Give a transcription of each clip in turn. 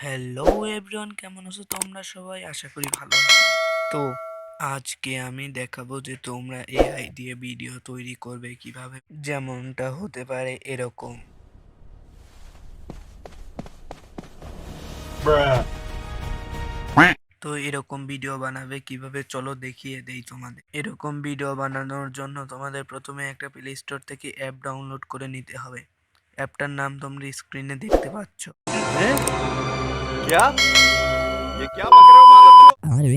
Hello everyone কেমন আছো তোমরা সবাই? আশা করি ভালো তো আজকে আমি দেখাবো যে তোমরা এআই দিয়ে ভিডিও তৈরি করবে কীভাবে। যেমনটা হতে পারে এরকম। তো এরকম ভিডিও বানাবে কীভাবে? চলো দেখিয়ে দেই তোমাদের। এরকম ভিডিও বানানোর জন্য তোমাদের প্রথমে একটা প্লে স্টোর থেকে অ্যাপ ডাউনলোড করে নিতে হবে। অ্যাপটার নাম তোমরা স্ক্রিনে দেখতে পাচ্ছ। हैं? क्या ये क्या बक रहे हो माधव আরে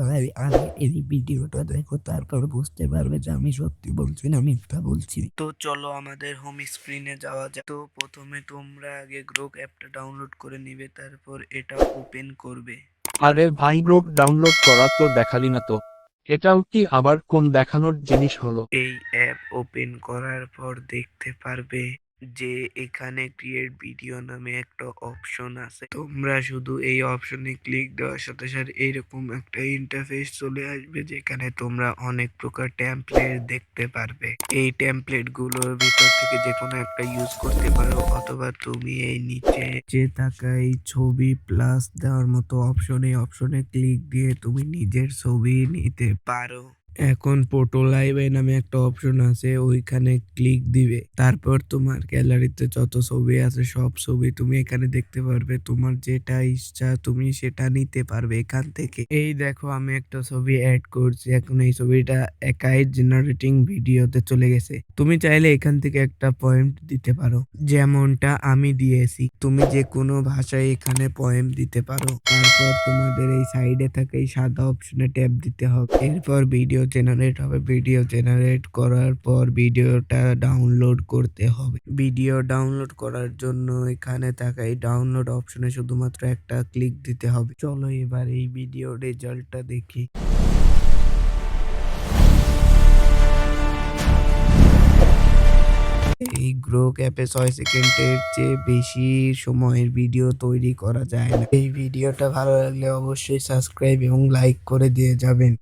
ভাই আরে এই ভিডিওটা দেখো তারপর বুঝতে পারবে যে আমি সত্যি বলছি না মিথ্যা বলছি তো চলো আমাদের হোম স্ক্রিনে যাওয়া যাক তো প্রথমে তোমরা আগে গ্রোক অ্যাপটা ডাউনলোড করে নিবে তারপর এটা ওপেন করবে আরে ভাই গ্রুপ ডাউনলোড করা তো দেখালি না তো এটাও কি আবার কোন দেখানোর জিনিস হলো এই অ্যাপ ওপেন করার পর দেখতে পারবে যে এখানে ক্রিয়েট ভিডিও নামে একটা অপশন আছে। তোমরা শুধু এই অপশনে ক্লিক দেওয়ার সাথে সাথে এইরকম একটা ইন্টারফেস চলে আসবে যেখানে তোমরা অনেক প্রকার টেমপ্লেট দেখতে পারবে। এই টেমপ্লেটগুলোর ভিতর থেকে যে কোনো একটা ইউজ করতে পারো অথবা তুমি এই নিচে যে থাকা এই ছবি প্লাস দেওয়ার মতো অপশন এই অপশনে ক্লিক দিয়ে তুমি নিজের ছবি নিতে পারো। এখন ফটো লাইভে নামে একটা অপশন আছে, ওইখানে ক্লিক দিবে। তারপর তোমার গ্যালারিতে যত ছবি আছে, সব ছবি তুমি এখানে দেখতে পারবে। তোমার যেটা ইচ্ছা তুমি সেটা নিতে পারবে এখান থেকে। এই দেখো, আমি একটা ছবি অ্যাড করছি। এখন এই ছবিটা একাই জেনারেটিং ভিডিওতে চলে গেছে। তুমি চাইলে এখান থেকে একটা পয়েন্ট দিতে পারো। যেমনটা আমি দিয়েছি। তুমি যে কোনো ভাষায় এখানে পয়েম দিতে পারো। তারপর তোমাদের এই সাইডে থাকা এই সাদা অপশনে ট্যাপ দিতে হবে। এরপর ভিডিও জেনারেট হবে। ভিডিও জেনারেট করার পর ভিডিওটা ডাউনলোড করতে হবে। ভিডিও ডাউনলোড করার জন্য এখানে থাকা এই ডাউনলোড অপশনে শুধুমাত্র একটা ক্লিক দিতে হবে। চলো এবার এই ভিডিও রেজাল্টটা দেখি। এই গ্রোক অ্যাপে ছয় সেকেন্ডের চেয়ে বেশি সময়ের ভিডিও তৈরি করা যায় না। এই ভিডিওটা ভালো লাগলে অবশ্যই সাবস্ক্রাইব এবং লাইক করে দিয়ে যাবেন।